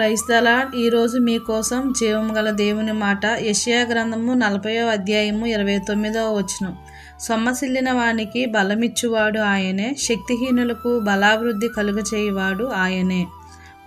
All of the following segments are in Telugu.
క్రైస్తలా ఈరోజు మీకోసం జీవము గల దేవుని మాట యెషయా గ్రంథము నలభైవ అధ్యాయము ఇరవై తొమ్మిదవ వచనం. సొమ్మసిల్లిన వానికి బలమిచ్చువాడు ఆయనే శక్తిహీనులకు బలాభివృద్ధి కలుగచేయువాడు ఆయనే.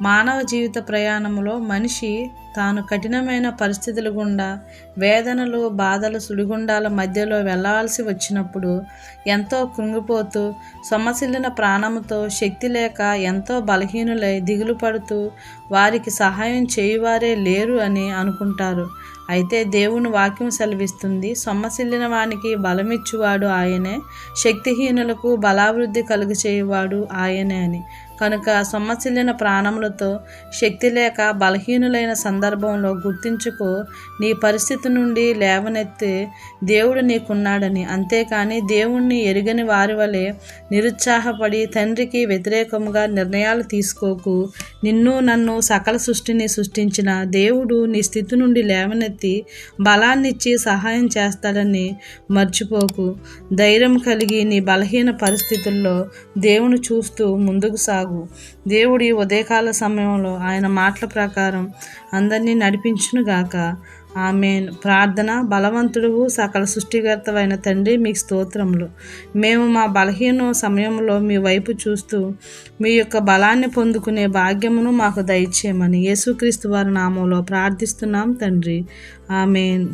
మానవ జీవిత ప్రయాణంలో మనిషి తాను కఠినమైన పరిస్థితుల గుండా వేదనలు బాధలు సుడిగుండాల మధ్యలో వెళ్ళాల్సి వచ్చినప్పుడు ఎంతో కృంగిపోతూ సొమ్మసిల్లిన ప్రాణముతో శక్తి లేక ఎంతో బలహీనులై దిగులు పడుతూ వారికి సహాయం చేయువారే లేరు అని అనుకుంటారు. అయితే దేవుని వాక్యం సెలవిస్తుంది సొమ్మసిల్లిన వానికి బలమిచ్చువాడు ఆయనే శక్తిహీనులకు బలాభివృద్ధి కలుగు చేయువాడు ఆయనే అని. కనుక సొమ్మసిల్లిన ప్రాణములతో శక్తి లేక బలహీనులైన సందర్భంలో గుర్తించుకు నీ పరిస్థితి నుండి లేవనెత్తి దేవుడు నీకున్నాడని. అంతేకాని దేవుణ్ణి ఎరుగని వారి వలె నిరుత్సాహపడి తండ్రికి వ్యతిరేకముగా నిర్ణయాలు తీసుకోకు. నిన్ను నన్ను సకల సృష్టిని సృష్టించిన దేవుడు నీ స్థితి నుండి లేవనెత్తి బలాన్నిచ్చి సహాయం చేస్తాడని మర్చిపోకు. ధైర్యం కలిగి నీ బలహీన పరిస్థితుల్లో దేవుని చూస్తూ ముందుకు సాగు. దేవుడి ఉదయకాల సమయంలో ఆయన మాటల ప్రకారం అందరినీ నడిపించునుగాక ఆమె ప్రార్థన బలవంతుడు సకల సృష్టికర్తవైన తండ్రి మీకు స్తోత్రములు. మేము మా బలహీన సమయంలో మీ వైపు చూస్తూ మీ యొక్క బలాన్ని పొందుకునే భాగ్యమును మాకు దయచేయమని యేసుక్రీస్తు వారి నామంలో ప్రార్థిస్తున్నాం తండ్రి. ఆమెన్.